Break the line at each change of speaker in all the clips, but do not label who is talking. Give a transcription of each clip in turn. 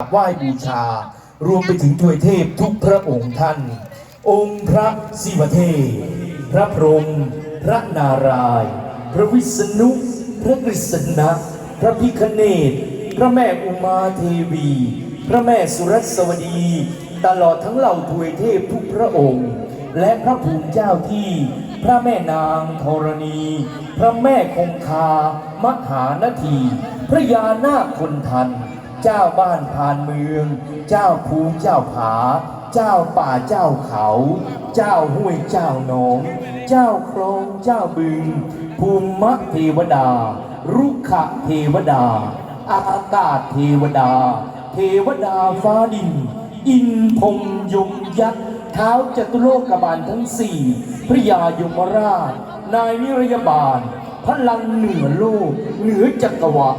ราบไหว้บูชา รวมไปถึงทวยเทพทุกพระองค์ท่าน องค์พระศิวเทพ พระพรหมพระนารายณ์พระวิษณุ พระกฤษณะ พระพิคเนตพระแม่อุมาเทวี พระแม่สุรัสวดี ตลอดทั้งเหล่าทวยเทพทุกพระองค์ และพระภูมิเจ้าที่ พระแม่นางธรณี พระแม่คงคามหานที พระยานาคคนทัน เจ้าบ้านพานเมือง เจ้าภูเจ้าผา เจ้าป่าเจ้าเขา เจ้าห้วยเจ้าหนอง เจ้าคลองเจ้าบึง ภูมิเทวดา รุกขเทวดา อากาศเทวดา เทวดาฟ้าดิน อินพรหมยมยักษ์เท้าจตุโลกบาลทั้งสี่พระยายมราช นายนิรยาบาลพลังเหนือโลกเหนือจักรวาล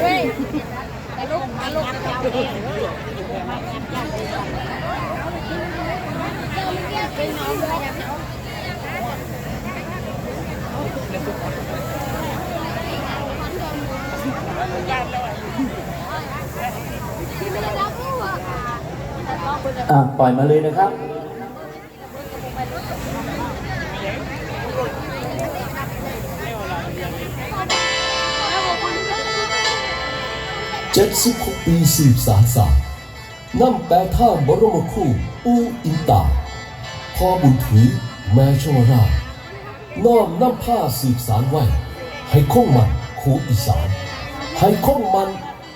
เฮ้ยไปลุกมาลุกจับเองเป็น อะ
ปล่อยมาเลยนะครับ
เจ็ดสิบหกปีสืบสารสารน้ำแปลท่าบรมครูอูอินตาพ่อบุญถือแม่ชวราน้อมน้ำผ้าสืบสารไว้ ให้คงมันครูอีสาน ให้คงมัน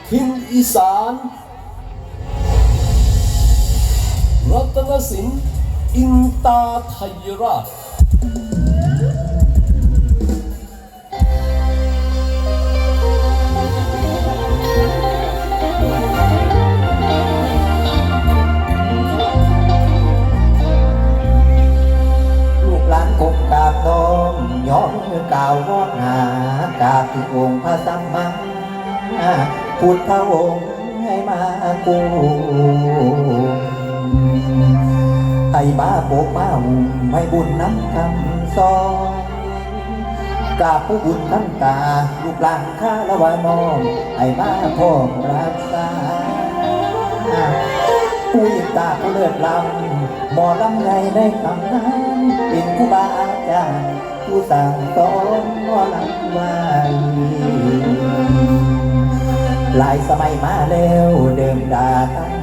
ทินอีสาน รัตนสินอินตาไทยราช
ลูกหลานกบกราบน้อมย้อมมือกล่าววอดหากราบที่องค์พระสัมมาพุทธองค์ให้มากู ให้มาโปกมาหุ่มให้บุญน้ำคำสอนกาบผู้บุญน้ำตาลูกหลานข้าละวานอมให้มาพ้อรักษาผู้ยิตาผู้เลิศลำหมอลำไงในตำนานเป็นครูบาอาจารย์ผู้สั่งสอนหมอลำไว้หลายสมัยมาแล้วเดิมดาตั้ง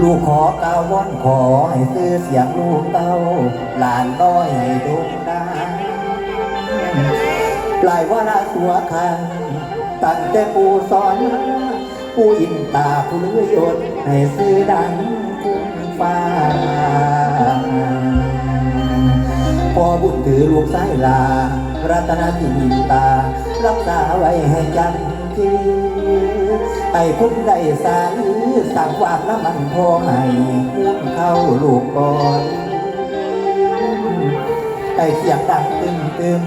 ลูกขอกาววอนขอให้ซื้อเสียงลูกเต้า หลานน้อยให้ด่งดังปลายว่าราสัวคันตั้งแต่ปูสอนปูอินตาผู้เลือยนให้ซื้อดังคุ้มฟ้าพอบุญถือลูกสายลา รัตนทินตา รักษาไว้ให้จำที่ ไปคุ้งได้สาลือสังวาดละมันพอให้มุ่งเข้าลูกก่อนไปเสียบดังตึมตึม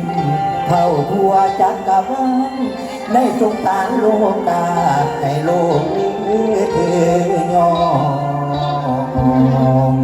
เท่าทัวจักรวานได้สงสารโลกาให้โลกนี้เธอยอม